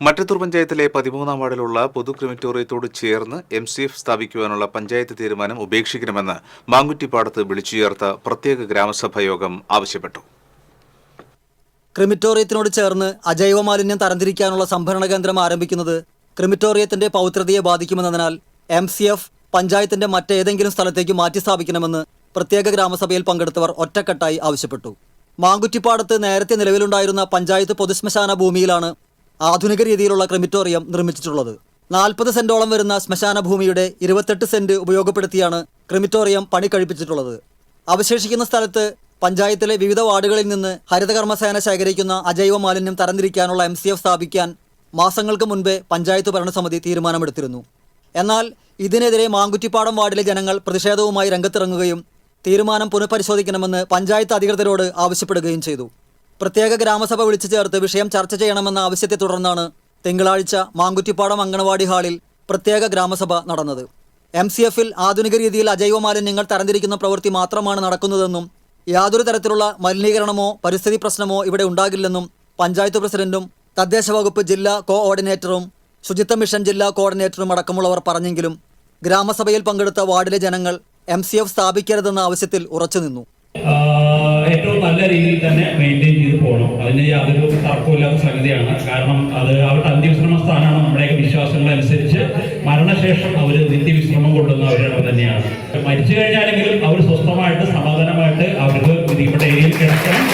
മറ്റത്തൂർ പഞ്ചായത്തിലെ പതിമൂന്നാം വാർഡിലുള്ള പൊതു ക്രിമിറ്റോറിയത്തോട് ചേർന്ന് എം സി എഫ് സ്ഥാപിക്കുവാനുള്ള പഞ്ചായത്ത് തീരുമാനം ഉപേക്ഷിക്കണമെന്ന് മാങ്കുറ്റിപ്പാടത്ത് വിളിച്ചു ചേർത്ത പ്രത്യേക ഗ്രാമസഭായോഗം ആവശ്യപ്പെട്ടു. ക്രിമിറ്റോറിയത്തിനോട് ചേർന്ന് അജൈവ മാലിന്യം തരംതിരിക്കാനുള്ള സംഭരണ കേന്ദ്രം ആരംഭിക്കുന്നത് ക്രിമിറ്റോറിയത്തിന്റെ പൗത്രതയെ ബാധിക്കുമെന്നതിനാൽ എം സി എഫ് പഞ്ചായത്തിന്റെ മറ്റേതെങ്കിലും സ്ഥലത്തേക്ക് മാറ്റി സ്ഥാപിക്കണമെന്ന് പ്രത്യേക ഗ്രാമസഭയിൽ പങ്കെടുത്തവർ ഒറ്റക്കെട്ടായി ആവശ്യപ്പെട്ടു. മാങ്കുറ്റിപ്പാടത്ത് നേരത്തെ നിലവിലുണ്ടായിരുന്ന പഞ്ചായത്ത് പൊതുശ്മശാന ഭൂമിയിലാണ് ആധുനിക രീതിയിലുള്ള ക്രിമിറ്റോറിയം നിർമ്മിച്ചിട്ടുള്ളത്. നാൽപ്പത് സെന്റോളം വരുന്ന ശ്മശാന ഭൂമിയുടെ ഇരുപത്തെട്ട് സെന്റ് ഉപയോഗപ്പെടുത്തിയാണ് ക്രിമിറ്റോറിയം പണി കഴിപ്പിച്ചിട്ടുള്ളത്. അവശേഷിക്കുന്ന സ്ഥലത്ത് പഞ്ചായത്തിലെ വിവിധ വാർഡുകളിൽ നിന്ന് ഹരിതകർമ്മസേന ശേഖരിക്കുന്ന അജൈവ മാലിന്യം തരംതിരിക്കാനുള്ള എം സ്ഥാപിക്കാൻ മാസങ്ങൾക്ക് മുൻപേ പഞ്ചായത്ത് ഭരണസമിതി തീരുമാനമെടുത്തിരുന്നു. എന്നാൽ ഇതിനെതിരെ മാങ്കുറ്റിപ്പാടം വാർഡിലെ ജനങ്ങൾ പ്രതിഷേധവുമായി രംഗത്തിറങ്ങുകയും തീരുമാനം പുനഃപരിശോധിക്കണമെന്ന് പഞ്ചായത്ത് അധികൃതരോട് ആവശ്യപ്പെടുകയും ചെയ്തു. പ്രത്യേക ഗ്രാമസഭ വിളിച്ചു ചേർത്ത് വിഷയം ചർച്ച ചെയ്യണമെന്ന ആവശ്യത്തെ തുടർന്നാണ് തിങ്കളാഴ്ച മാങ്കുറ്റിപ്പാടം അങ്കണവാടി ഹാളിൽ പ്രത്യേക ഗ്രാമസഭ നടന്നത്. എം സി എഫിൽ ആധുനിക രീതിയിൽ അജൈവ മാലിന്യങ്ങൾ തരംതിരിക്കുന്ന പ്രവൃത്തി മാത്രമാണ് നടക്കുന്നതെന്നും യാതൊരു തരത്തിലുള്ള മലിനീകരണമോ പരിസ്ഥിതി പ്രശ്നമോ ഇവിടെ ഉണ്ടാകില്ലെന്നും പഞ്ചായത്ത് പ്രസിഡന്റും തദ്ദേശ വകുപ്പ് ജില്ലാ കോഓർഡിനേറ്ററും ശുചിത്വ മിഷൻ ജില്ലാ കോർഡിനേറ്ററും അടക്കമുള്ളവർ പറഞ്ഞെങ്കിലും ഗ്രാമസഭയിൽ പങ്കെടുത്ത വാർഡിലെ ജനങ്ങൾ എം സ്ഥാപിക്കരുതെന്ന ആവശ്യത്തിൽ ഉറച്ചുനിന്നു. ഏറ്റവും നല്ല രീതിയിൽ തന്നെ മെയിന്റെയിൻ ചെയ്ത് പോകണം. അതിന് യാതൊരു തർക്കമില്ലാത്ത സംഗതിയാണ്. കാരണം അത് അവരുടെ അന്ത്യവിശ്രമ സ്ഥാനമാണ്. നമ്മുടെയൊക്കെ വിശ്വാസങ്ങളനുസരിച്ച് മരണശേഷം അവർ നിത്യവിശ്രമം കൊണ്ടുവന്ന കൊള്ളുന്നവരൊക്കെ തന്നെയാണ്. മരിച്ചു കഴിഞ്ഞാലെങ്കിലും അവർ സ്വസ്ഥമായിട്ട് സമാധാനമായിട്ട് അവർക്ക് വിധിക്കപ്പെട്ട ഏരിയയിൽ കിടക്കണം.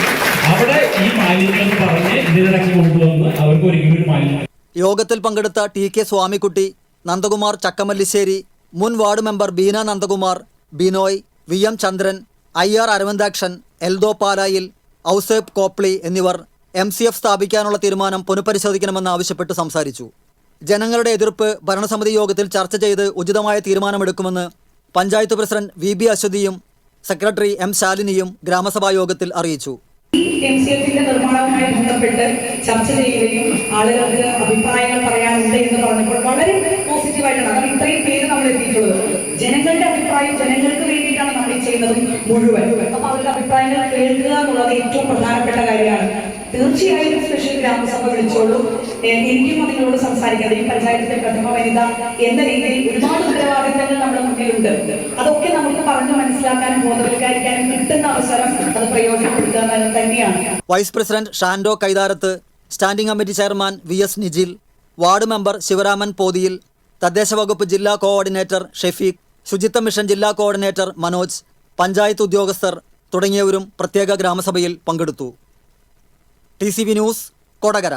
അവിടെ ഈ മാലിന്യം പറഞ്ഞ് ഇതിനിടയ്ക്ക് കൊണ്ടുവന്ന് അവർക്ക് ഒരിക്കലും ഒരു മാലിന്യം. യോഗത്തിൽ പങ്കെടുത്ത ടി കെ സ്വാമിക്കുട്ടി നന്ദകുമാർ ചക്കമല്ലിശ്ശേരി മുൻ ward member Beena Nandakumar Binoy V M Chandran I R Aravindakshan Eldo Palayil Ouseph കോപ്ലി എന്നിവർ എം സി എഫ് സ്ഥാപിക്കാനുള്ള തീരുമാനം പുനഃപരിശോധിക്കണമെന്ന് ആവശ്യപ്പെട്ട് സംസാരിച്ചു. ജനങ്ങളുടെ എതിർപ്പ് ഭരണസമിതി യോഗത്തിൽ ചർച്ച ചെയ്ത് ഉചിതമായ തീരുമാനമെടുക്കുമെന്ന് പഞ്ചായത്ത് പ്രസിഡന്റ് വി ബി അശ്വതിയും സെക്രട്ടറി എം ശാലിനിയും ഗ്രാമസഭാ യോഗത്തിൽ അറിയിച്ചു. എം സി എഫിന്റെ ബന്ധപ്പെട്ട് ചർച്ച ചെയ്യുകയും ആളുകൾക്ക് അഭിപ്രായങ്ങൾ പറയാനുണ്ട് എന്ന് പറഞ്ഞപ്പോൾ വളരെ പോസിറ്റീവായിട്ടാണ് കാരണം ഇത്രയും പേര് നമ്മൾ എത്തിയിട്ടുള്ളത് ജനങ്ങളുടെ അഭിപ്രായം ജനങ്ങൾക്ക് വേണ്ടിയിട്ടാണ് നമ്മൾ ഈ ചെയ്യുന്നത് മുഴുവൻ. അപ്പൊ അവരുടെ അഭിപ്രായങ്ങൾ കേൾക്കുക എന്നുള്ളത് ഏറ്റവും പ്രധാനപ്പെട്ട കാര്യമാണ്. തീർച്ചയായും സ്പെഷ്യൽ ഗ്രാമസഭ വിളിച്ചോളൂ. എനിക്കും അതിനോട് സംസാരിക്കാം. ഈ പഞ്ചായത്തിലെ പ്രഥമ വനിത എന്ന രീതിയിൽ ഒരുപാട് ഉത്തരവാദിത്തങ്ങൾ നമ്മുടെ മുന്നിലുണ്ട്. അതൊക്കെ നമുക്ക് പറഞ്ഞു മനസ്സിലാക്കാനും ബോധവൽക്കരിക്കാനും കിട്ടുന്ന അവസരം അത് പ്രയോജനപ്പെടുത്തുക തന്നെയാണ്. Vice president Shando Kaitharath standing committee chairman V S Nijil ward member Sivaraman Pothiyil തദ്ദേശ വകുപ്പ് ജില്ലാ കോർഡിനേറ്റർ ഷെഫീഖ് ശുചിത്വ മിഷൻ ജില്ലാ കോർഡിനേറ്റർ മനോജ് പഞ്ചായത്ത് ഉദ്യോഗസ്ഥർ തുടങ്ങിയവരും പ്രത്യേക ഗ്രാമസഭയിൽ പങ്കെടുത്തു. T news Kodakara.